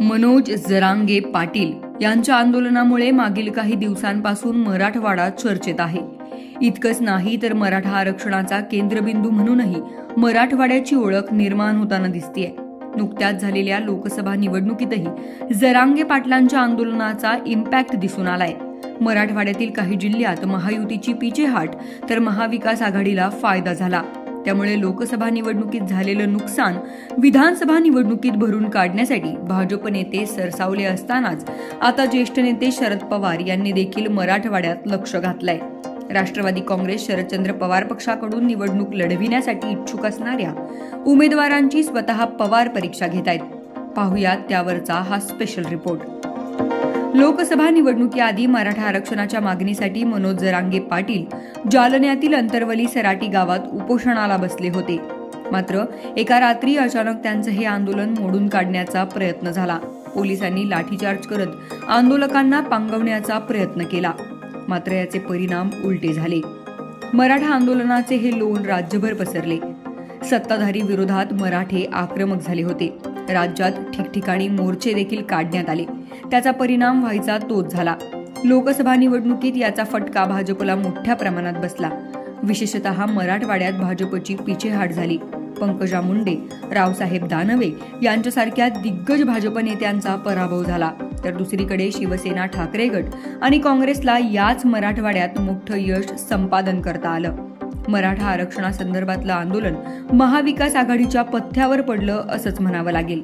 मनोज जरांगे पाटील यांच्या आंदोलनामुळे मागील काही दिवसांपासून मराठवाडा चर्चेत आहे. इतकंच नाही तर मराठा आरक्षणाचा केंद्रबिंदू म्हणूनही मराठवाड्याची ओळख निर्माण होताना दिसतीये. नुकत्याच झालेल्या लोकसभा निवडणुकीतही जरांगे पाटलांच्या आंदोलनाचा इम्पॅक्ट दिसून आलाय. मराठवाड्यातील काही जिल्ह्यात महायुतीची पिछेहाट तर महाविकास आघाडीला फायदा झाला. त्यामुळे लोकसभा निवडणुकीत झालेलं नुकसान विधानसभा निवडणुकीत भरून काढण्यासाठी भाजप नेते सरसावले असतानाच आता ज्येष्ठ नेते शरद पवार यांनी देखील मराठवाड्यात लक्ष घातलंय. राष्ट्रवादी काँग्रेस शरदचंद्र पवार पक्षाकडून निवडणूक लढविण्यासाठी इच्छुक असणाऱ्या उमेदवारांची स्वतः पवार परीक्षा घेत आहेत पाहुयात त्यावरचा हा स्पेशल रिपोर्ट लोकसभा निवडणुकीआधी मराठा आरक्षणाच्या मागणीसाठी मनोज जरांगे पाटील जालन्यातील अंतरवली सराटी गावात उपोषणाला बसले होते. मात्र एका रात्री अचानक त्यांचं हे आंदोलन मोडून काढण्याचा प्रयत्न झाला. पोलिसांनी लाठीचार्ज करत आंदोलकांना पांगवण्याचा प्रयत्न केला. मात्र याचे परिणाम उलटे झाले. मराठा आंदोलनाचे हे लोण राज्यभर पसरले. सत्ताधारी विरोधात मराठे आक्रमक झाले होते. राज्यात ठिकठिकाणी मोर्चे देखील काढण्यात आले. त्याचा परिणाम व्हायचा तोच झाला. लोकसभा निवडणुकीत याचा फटका भाजपला मोठ्या प्रमाणात बसला. विशेषतः मराठवाड्यात भाजपची पिछेहाट झाली. पंकजा मुंडे रावसाहेब दानवे यांच्यासारख्या दिग्गज भाजप नेत्यांचा पराभव झाला. तर दुसरीकडे शिवसेना ठाकरे गट आणि काँग्रेसला याच मराठवाड्यात मोठं यश संपादन करता आलं. मराठा आरक्षणासंदर्भातलं आंदोलन महाविकास आघाडीच्या पथ्यावर पडलं असंच म्हणावं लागेल.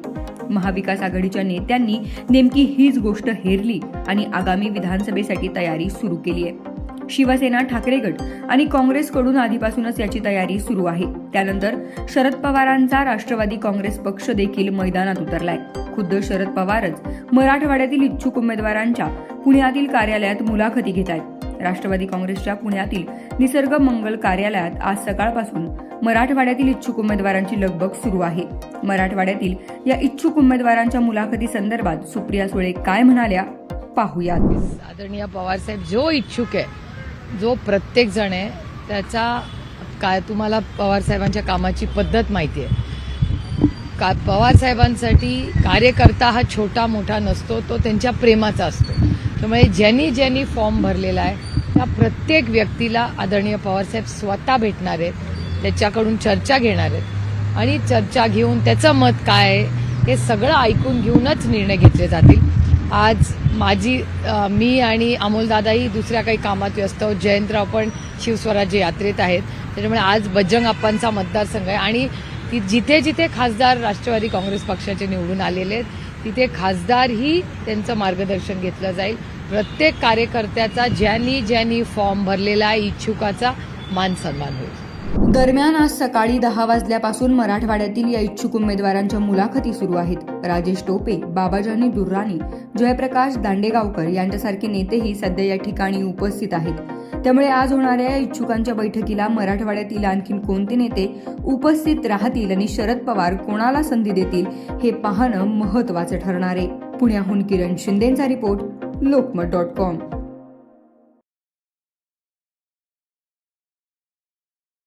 महाविकास आघाडीच्या नेत्यांनी नेमकी हीच गोष्ट हेरली आणि आगामी विधानसभेसाठी तयारी सुरू केली आहे. शिवसेना ठाकरे गट आणि काँग्रेसकडून आधीपासूनच याची तयारी सुरू आहे. त्यानंतर शरद पवारांचा राष्ट्रवादी काँग्रेस पक्ष देखील मैदानात उतरलाय. खुद्द शरद पवारच मराठवाड्यातील इच्छुक उमेदवारांच्या पुण्यातील कार्यालयात मुलाखती घेत आहेत राष्ट्रवादी काँग्रेसच्या पुण्यातील निसर्ग मंगल कार्यालयात आज सकाळपासून मराठवाड्यातील इच्छुक उमेदवारांची लगबग सुरू आहे. मराठवाड्यातील या इच्छुक उमेदवारांच्या मुलाखती संदर्भात सुप्रिया सुळे काय म्हणाल्या? पाहुयात. आदरणीय पवारसाहेब जो इच्छुक आहे जो प्रत्येक जण आहे त्याचा काय तुम्हाला पवारसाहेबांच्या कामाची पद्धत माहिती आहे. का पवारसाहेबांसाठी कार्यकर्ता हा छोटा मोठा नसतो तो त्यांच्या प्रेमाचा असतो. त्यामुळे ज्यांनी ज्यांनी फॉर्म भरलेला आहे त्या प्रत्येक व्यक्तीला आदरणीय पवारसाहेब स्वतः भेटणार आहेत त्याच्याकडून चर्चा घेणार आहेत. आणि चर्चा घेऊन त्याचं मत काय आहे हे सगळं ऐकून घेऊनच निर्णय घेतले जातील. आज माझी मी आणि अमोलदादाही दुसऱ्या काही कामात व्यस्त आहोत. जयंतराव पण शिवस्वराज्य यात्रेत आहेत. त्याच्यामुळे आज बजरंग आप्पांचा मतदारसंघ आहे. आणि ती जिथे जिथे खासदार राष्ट्रवादी काँग्रेस पक्षाचे निवडून आलेले आहेत तिथे खासदारही त्यांचं मार्गदर्शन घेतलं जाईल. प्रत्येक कार्यकर्त्याचा ज्यांनी ज्यांनी फॉर्म भरलेला आहे इच्छुकाचा मान सन्मान होईल. दरम्यान आज सकाळी दहा वाजल्यापासून मराठवाड्यातील या इच्छुक उमेदवारांच्या मुलाखती सुरू आहेत. राजेश टोपे बाबाजानी दुर्राणी जयप्रकाश दांडेगावकर यांच्यासारखे नेतेही सध्या या ठिकाणी उपस्थित आहेत. त्यामुळे आज होणाऱ्या या इच्छुकांच्या बैठकीला मराठवाड्यातील आणखी कोणते नेते उपस्थित राहतील आणि शरद पवार कोणाला संधी देतील हे पाहणं महत्वाचं ठरणार आहे. पुण्याहून किरण शिंदेचा रिपोर्ट लोकमत डॉट कॉम.